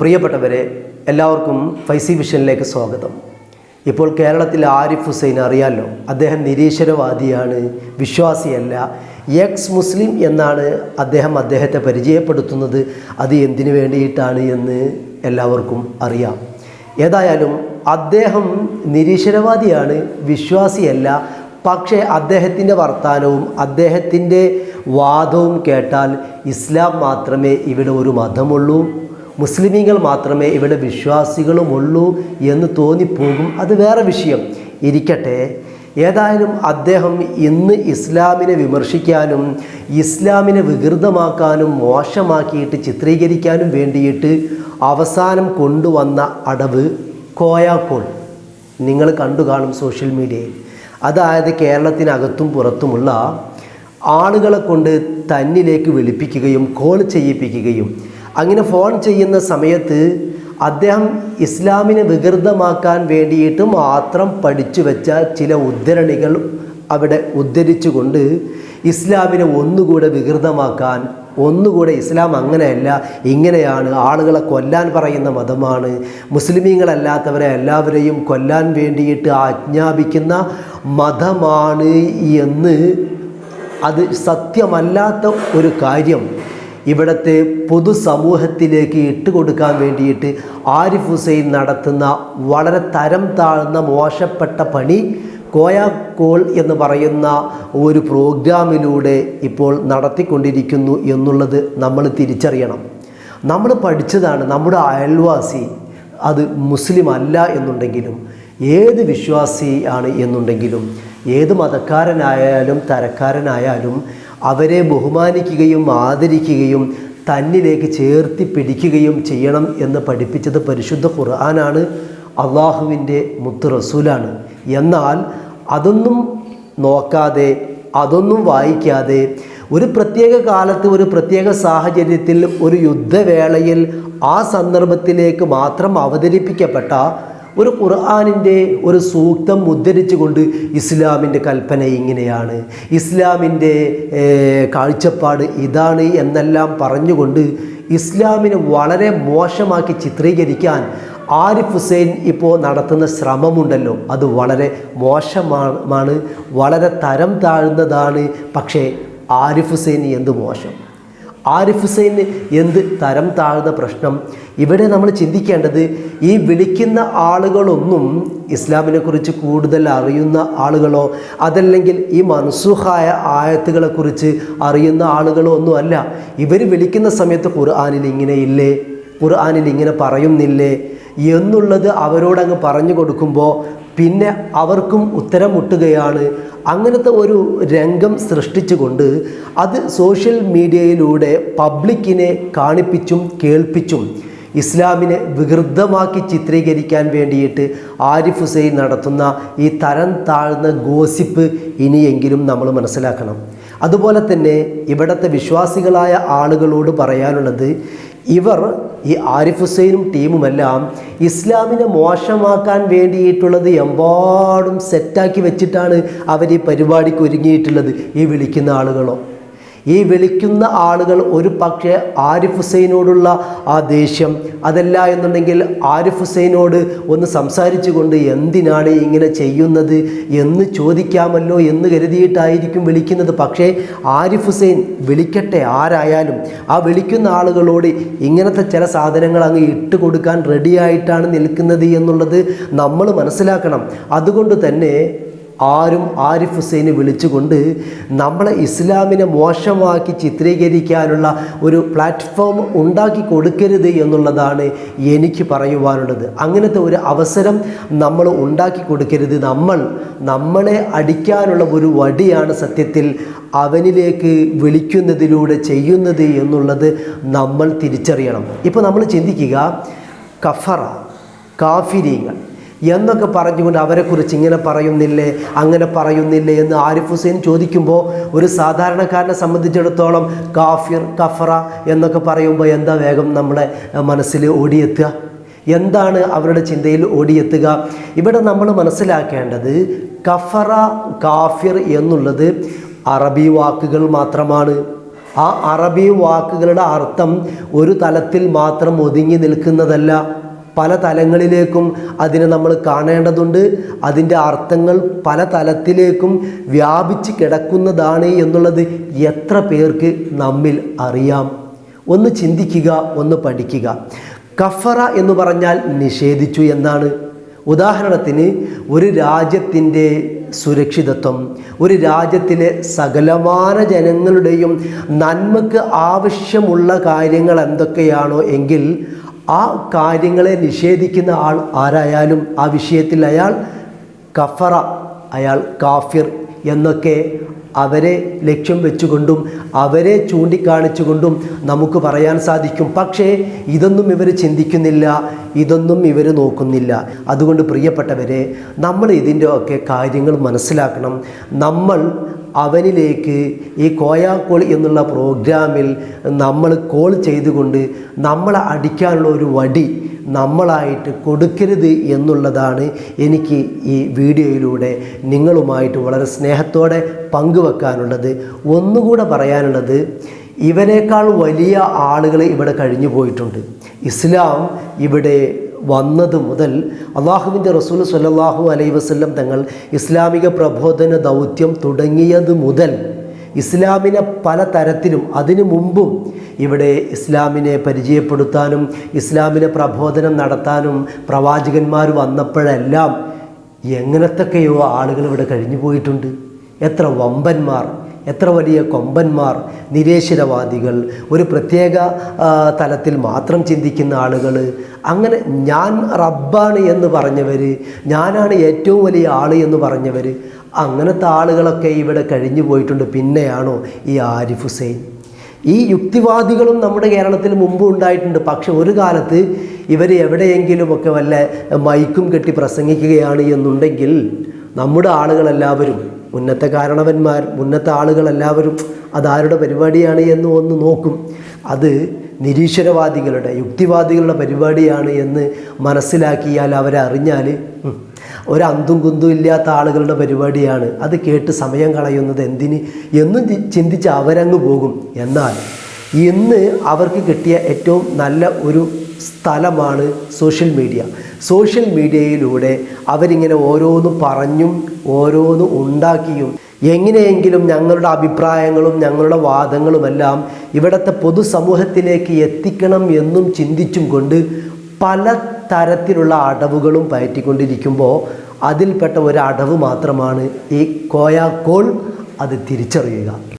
പ്രിയപ്പെട്ടവരെ എല്ലാവർക്കും ഫൈസി വിഷനിലേക്ക് സ്വാഗതം. ഇപ്പോൾ കേരളത്തിൽ ആരിഫ് ഹുസൈൻ അറിയാലോ അദ്ദേഹം നിരീശ്വരവാദിയാണ് വിശ്വാസിയല്ല. എക്സ് മുസ്ലിം എന്നാണ് അദ്ദേഹം അദ്ദേഹത്തെ പരിചയപ്പെടുത്തുന്നത്. അത് എന്തിനു വേണ്ടിയിട്ടാണ് എന്ന് എല്ലാവർക്കും അറിയാം. ഏതായാലും അദ്ദേഹം നിരീശ്വരവാദിയാണ് വിശ്വാസിയല്ല. പക്ഷേ അദ്ദേഹത്തിന്റെ വർത്തമാനവും അദ്ദേഹത്തിന്റെ വാദവും കേട്ടാൽ ഇസ്ലാം മാത്രമേ ഇവിടെ ഒരു മതമുള്ളൂ. മുസ്ലിമീങ്ങൾ മാത്രമേ ഇവിടെ വിശ്വാസികളുമുള്ളൂ എന്ന് തോന്നിപ്പോകും. അത് വേറെ വിഷയം. ഇരിക്കട്ടെ. ഏതായാലും അദ്ദേഹം ഇന്ന് ഇസ്ലാമിനെ വിമർശിക്കാനും ഇസ്ലാമിനെ വികൃതമാക്കാനും മോശമാക്കിയിട്ട് ചിത്രീകരിക്കാനും വേണ്ടിയിട്ട് അവസാനം കൊണ്ടുവന്ന അടവ് കോയാക്കോൾ. നിങ്ങൾ കണ്ടു കാണും സോഷ്യൽ മീഡിയയിൽ. അതായത് കേരളത്തിനകത്തും പുറത്തുമുള്ള ആളുകളെ കൊണ്ട് തന്നിലേക്ക് വിളിപ്പിക്കുകയും കോൾ ചെയ്യിപ്പിക്കുകയും അങ്ങനെ ഫോൺ ചെയ്യുന്ന സമയത്ത് അദ്ദേഹം ഇസ്ലാമിനെ വികൃതമാക്കാൻ വേണ്ടിയിട്ട് മാത്രം പഠിച്ചു വെച്ച ചില ഉദ്ധരണികൾ അവിടെ ഉദ്ധരിച്ചുകൊണ്ട് ഇസ്ലാമിനെ ഒന്നുകൂടെ വികൃതമാക്കാൻ ഒന്നുകൂടെ ഇസ്ലാം അങ്ങനെയല്ല ഇങ്ങനെയാണ് ആളുകളെ കൊല്ലാൻ പറയുന്ന മതമാണ് മുസ്ലിമീങ്ങളല്ലാത്തവരെ എല്ലാവരെയും കൊല്ലാൻ വേണ്ടിയിട്ട് ആജ്ഞാപിക്കുന്ന മതമാണ് എന്ന് അത് സത്യമല്ലാത്ത ഒരു കാര്യം. ഇവിടുത്തെ പൊതുസമൂഹത്തിലേക്ക് ഇട്ടുകൊടുക്കാൻ വേണ്ടിയിട്ട് ആരിഫ് ഹുസൈൻ നടത്തുന്ന വളരെ തരം താഴ്ന്ന മോശപ്പെട്ട പണി കോയാക്കോൾ എന്ന് പറയുന്ന ഒരു പ്രോഗ്രാമിലൂടെ ഇപ്പോൾ നടത്തിക്കൊണ്ടിരിക്കുന്നു എന്നുള്ളത് നമ്മൾ തിരിച്ചറിയണം. നമ്മൾ പഠിച്ചതാണ് നമ്മുടെ അയൽവാസി അത് മുസ്ലിം അല്ല എന്നുണ്ടെങ്കിലും ഏത് വിശ്വാസി ആണ് എന്നുണ്ടെങ്കിലും ഏത് മതക്കാരനായാലും തരക്കാരനായാലും അവരെ ബഹുമാനിക്കുകയും ആദരിക്കുകയും തന്നിലേക്ക് ചേർത്തി പിടിക്കുകയും ചെയ്യണം എന്ന് പഠിപ്പിച്ചത് പരിശുദ്ധ ഖുർആനാണ് അള്ളാഹുവിന്റെ മുത്ത് റസൂലാണ്. എന്നാൽ അതൊന്നും നോക്കാതെ അതൊന്നും വായിക്കാതെ ഒരു പ്രത്യേക കാലത്ത് ഒരു പ്രത്യേക സാഹചര്യത്തിൽ ഒരു യുദ്ധവേളയിൽ ആ സന്ദർഭത്തിലേക്ക് മാത്രം അവതരിപ്പിക്കപ്പെട്ട ഒരു ഖുർആാനിന്റെ ഒരു സൂക്തം ഉദ്ധരിച്ചുകൊണ്ട് ഇസ്ലാമിന്റെ കൽപ്പന ഇങ്ങനെയാണ്. ഇസ്ലാമിന്റെ കാഴ്ചപ്പാട് ഇതാണ് എന്നെല്ലാം പറഞ്ഞുകൊണ്ട് ഇസ്ലാമിനെ വളരെ മോശമാക്കി ചിത്രീകരിക്കാൻ ആരിഫ് ഹുസൈൻ ഇപ്പോൾ നടത്തുന്ന ശ്രമമുണ്ടല്ലോ. അത് വളരെ മോശമാണ് വളരെ തരം താഴ്ന്നതാണ്. പക്ഷേ ആരിഫ് ഹുസൈൻ എന്ത് മോശം? ആരിഫ് ഹുസൈന് എന്ത് തരം താഴ്ന്ന പ്രശ്നം? ഇവിടെ നമ്മൾ ചിന്തിക്കേണ്ടത് ഈ വിളിക്കുന്ന ആളുകളൊന്നും ഇസ്ലാമിനെക്കുറിച്ച് കൂടുതൽ അറിയുന്ന ആളുകളോ അതല്ലെങ്കിൽ ഈ മൻസൂഹായ ആയത്തുകളെക്കുറിച്ച് അറിയുന്ന ആളുകളോ ഒന്നും അല്ല. ഇവർ വിളിക്കുന്ന സമയത്ത് ഖുർആാനിൽ ഇങ്ങനെ ഇല്ലേ? ഖുർആാനിൽ ഇങ്ങനെ പറയുന്നില്ലേ എന്നുള്ളത് അവരോടങ്ങ് പറഞ്ഞു കൊടുക്കുമ്പോൾ പിന്നെ അവർക്കും ഉത്തരം മുട്ടുകയാണ്. അങ്ങനത്തെ ഒരു രംഗം സൃഷ്ടിച്ചുകൊണ്ട് അത് സോഷ്യൽ മീഡിയയിലൂടെ പബ്ലിക്കിനെ കാണിപ്പിച്ചും കേൾപ്പിച്ചും ഇസ്ലാമിനെ വികൃതമാക്കി ചിത്രീകരിക്കാൻ വേണ്ടിയിട്ട് ആരിഫ് ഹുസൈൻ നടത്തുന്ന ഈ തരം താഴ്ന്ന ഗോസിപ്പ് ഇനിയെങ്കിലും നമ്മൾ മനസ്സിലാക്കണം. അതുപോലെ തന്നെ ഇവിടുത്തെ വിശ്വാസികളായ ആളുകളോട് പറയാനുള്ളത് ഇവർ ഈ ആരിഫ് ഹുസൈനും ടീമുമെല്ലാം ഇസ്ലാമിനെ മോശമാക്കാൻ വേണ്ടിയിട്ടുള്ളത് എമ്പാടും സെറ്റാക്കി വെച്ചിട്ടാണ് അവർ ഈ പരിപാടിക്ക് ഒരുങ്ങിയിട്ടുള്ളത്. ഈ വിളിക്കുന്ന ആളുകളോ? ഈ വിളിക്കുന്ന ആളുകൾ ഒരു പക്ഷേ ആരിഫ് ഹുസൈനോടുള്ള ആ ദേഷ്യം അതല്ല എന്നുണ്ടെങ്കിൽ ആരിഫ് ഹുസൈനോട് ഒന്ന് സംസാരിച്ചുകൊണ്ട് എന്തിനാണ് ഇങ്ങനെ ചെയ്യുന്നത് എന്ന് ചോദിക്കാമല്ലോ എന്ന് കരുതിയിട്ടായിരിക്കും വിളിക്കുന്നത്. പക്ഷേ ആരിഫ് ഹുസൈൻ വിളിക്കട്ടെ ആരായാലും ആ വിളിക്കുന്ന ആളുകളോട് ഇങ്ങനത്തെ ചില സാധനങ്ങൾ അങ്ങ് ഇട്ട് കൊടുക്കാൻ റെഡിയായിട്ടാണ് നിൽക്കുന്നത് എന്നുള്ളത് നമ്മൾ മനസ്സിലാക്കണം. അതുകൊണ്ട് തന്നെ ആരും ആരിഫ് ഹുസൈനെ വിളിച്ചുകൊണ്ട് നമ്മളെ ഇസ്ലാമിനെ മോശമാക്കി ചിത്രീകരിക്കാനുള്ള ഒരു പ്ലാറ്റ്ഫോം ഉണ്ടാക്കി കൊടുക്കരുത് എന്നുള്ളതാണ് എനിക്ക് പറയുവാനുള്ളത്. അങ്ങനത്തെ ഒരു അവസരം നമ്മൾ ഉണ്ടാക്കി കൊടുക്കരുത്. നമ്മൾ നമ്മളെ അടിക്കാനുള്ള ഒരു വടിയാണ് സത്യത്തിൽ അവനിലേക്ക് വിളിക്കുന്നതിലൂടെ ചെയ്യുന്നത് എന്നുള്ളത് നമ്മൾ തിരിച്ചറിയണം. ഇപ്പോൾ നമ്മൾ ചിന്തിക്കുക കഫറ കാഫിരീങ്ങൾ എന്നൊക്കെ പറഞ്ഞുകൊണ്ട് അവരെക്കുറിച്ച് ഇങ്ങനെ പറയുന്നില്ലേ അങ്ങനെ പറയുന്നില്ലേ എന്ന് ആരിഫ് ഹുസൈൻ ചോദിക്കുമ്പോൾ ഒരു സാധാരണക്കാരനെ സംബന്ധിച്ചിടത്തോളം കാഫിർ കഫറ എന്നൊക്കെ പറയുമ്പോൾ എന്താ വേഗം നമ്മുടെ മനസ്സിൽ ഓടിയെത്തുക? എന്താണ് അവരുടെ ചിന്തയിൽ ഓടിയെത്തുക? ഇവിടെ നമ്മൾ മനസ്സിലാക്കേണ്ടത് കഫറ കാഫിർ എന്നുള്ളത് അറബി വാക്കുകൾ മാത്രമാണ്. ആ അറബി വാക്കുകളുടെ അർത്ഥം ഒരു തലത്തിൽ മാത്രം ഒതുങ്ങി നിൽക്കുന്നതല്ല. പല തലങ്ങളിലേക്കും അതിനെ നമ്മൾ കാണേണ്ടതുണ്ട്. അതിന്റെ അർത്ഥങ്ങൾ പല തലത്തിലേക്കും വ്യാപിച്ച് കിടക്കുന്നതാണ് എന്നുള്ളത് എത്ര പേർക്ക് നമ്മിൽ അറിയാം. ഒന്ന് ചിന്തിക്കുക ഒന്ന് പഠിക്കുക. കഫറ എന്ന് പറഞ്ഞാൽ നിഷേധിച്ചു എന്നാണ്. ഉദാഹരണത്തിന് ഒരു രാജ്യത്തിന്റെ സുരക്ഷിതത്വം ഒരു രാജ്യത്തിലെ സകലമാന ജനങ്ങളുടെയും നന്മക്ക് ആവശ്യമുള്ള കാര്യങ്ങൾ എന്തൊക്കെയാണോ എങ്കിൽ ആ കാര്യങ്ങളെ നിഷേധിക്കുന്ന ആൾ ആരായാലും ആ വിഷയത്തിൽ അയാൾ കഫറ അയാൾ കാഫിർ എന്നൊക്കെ അവരെ ലക്ഷ്യം വെച്ചുകൊണ്ടും അവരെ ചൂണ്ടിക്കാണിച്ചുകൊണ്ടും നമുക്ക് പറയാൻ സാധിക്കും. പക്ഷേ ഇതൊന്നും ഇവർ ചിന്തിക്കുന്നില്ല ഇതൊന്നും ഇവർ നോക്കുന്നില്ല. അതുകൊണ്ട് പ്രിയപ്പെട്ടവരെ നമ്മൾ ഇതിന്റെ ഒക്കെ കാര്യങ്ങൾ മനസ്സിലാക്കണം. നമ്മൾ അവനിലേക്ക് ഈ കോയാക്കോൾ എന്നുള്ള പ്രോഗ്രാമിൽ നമ്മൾ കോൾ ചെയ്തുകൊണ്ട് നമ്മളെ അടിക്കാനുള്ള ഒരു വടി നമ്മളായിട്ട് കൊടുക്കരുത് എന്നുള്ളതാണ് എനിക്ക് ഈ വീഡിയോയിലൂടെ നിങ്ങളുമായിട്ട് വളരെ സ്നേഹത്തോടെ പങ്കുവെക്കാനുള്ളത്. ഒന്നുകൂടെ പറയാനുള്ളത് ഇവനേക്കാൾ വലിയ ആളുകൾ ഇവിടെ കഴിഞ്ഞു പോയിട്ടുണ്ട്. ഇസ്ലാം ഇവിടെ വന്നത് മുതൽ അള്ളാഹുവിന്റെ റസൂൽ സല്ലാഹു അലൈ വസ്ല്ലം തങ്ങൾ ഇസ്ലാമിക പ്രബോധന ദൗത്യം തുടങ്ങിയത് മുതൽ ഇസ്ലാമിനെ പല തരത്തിലും അതിനു മുമ്പും ഇവിടെ ഇസ്ലാമിനെ പരിചയപ്പെടുത്താനും ഇസ്ലാമിനെ പ്രബോധനം നടത്താനും പ്രവാചകന്മാർ വന്നപ്പോഴെല്ലാം എങ്ങനത്തൊക്കെയോ ആളുകൾ ഇവിടെ കഴിഞ്ഞു പോയിട്ടുണ്ട് എത്ര വമ്പന്മാർ. എത്ര വലിയ കൊമ്പന്മാർ നിരീശ്വരവാദികൾ ഒരു പ്രത്യേക തലത്തിൽ മാത്രം ചിന്തിക്കുന്ന ആളുകൾ അങ്ങനെ ഞാൻ റബ്ബാണ് എന്ന് പറഞ്ഞവർ ഞാനാണ് ഏറ്റവും വലിയ ആൾ എന്ന് പറഞ്ഞവർ അങ്ങനത്തെ ആളുകളൊക്കെ ഇവിടെ കഴിഞ്ഞു പോയിട്ടുണ്ട്. പിന്നെയാണോ ഈ ആരിഫ് ഹുസൈൻ? ഈ യുക്തിവാദികളും നമ്മുടെ കേരളത്തിൽ മുമ്പ് ഉണ്ടായിട്ടുണ്ട്. പക്ഷെ ഒരു കാലത്ത് ഇവർ എവിടെയെങ്കിലുമൊക്കെ വല്ല മൈക്കും കെട്ടി പ്രസംഗിക്കുകയാണ് എന്നുണ്ടെങ്കിൽ നമ്മുടെ ആളുകളെല്ലാവരും മുന്നത്തെ കാരണവന്മാർ മുന്നത്തെ ആളുകളെല്ലാവരും അതാരുടെ പരിപാടിയാണ് എന്ന് ഒന്ന് നോക്കും. അത് നിരീശ്വരവാദികളുടെ യുക്തിവാദികളുടെ പരിപാടിയാണ് എന്ന് മനസ്സിലാക്കിയാൽ അവരെ അറിഞ്ഞാൽ ഒരു കുന്തും ഇല്ലാത്ത ആളുകളുടെ പരിപാടിയാണ്. അത് കേട്ട് സമയം കളയുന്നത് എന്തിന്? എന്നും ചിന്തിച്ച് അവരങ്ങ് പോകും. എന്നാൽ ഇന്ന് അവർക്ക് കിട്ടിയ ഏറ്റവും നല്ല ഒരു സ്ഥലമാണ് സോഷ്യൽ മീഡിയ. സോഷ്യൽ മീഡിയയിലൂടെ അവരിങ്ങനെ ഓരോന്ന് പറഞ്ഞും ഓരോന്ന് ഉണ്ടാക്കിയും എങ്ങനെയെങ്കിലും ഞങ്ങളുടെ അഭിപ്രായങ്ങളും ഞങ്ങളുടെ വാദങ്ങളുമെല്ലാം ഇവിടുത്തെ പൊതുസമൂഹത്തിലേക്ക് എത്തിക്കണം എന്നും ചിന്തിച്ചും കൊണ്ട് പല തരത്തിലുള്ള അടവുകളും പയറ്റിക്കൊണ്ടിരിക്കുമ്പോൾ അതിൽപ്പെട്ട ഒരു അടവ് മാത്രമാണ് ഈ കോയാക്കോൾ. അത് തിരിച്ചറിയുക.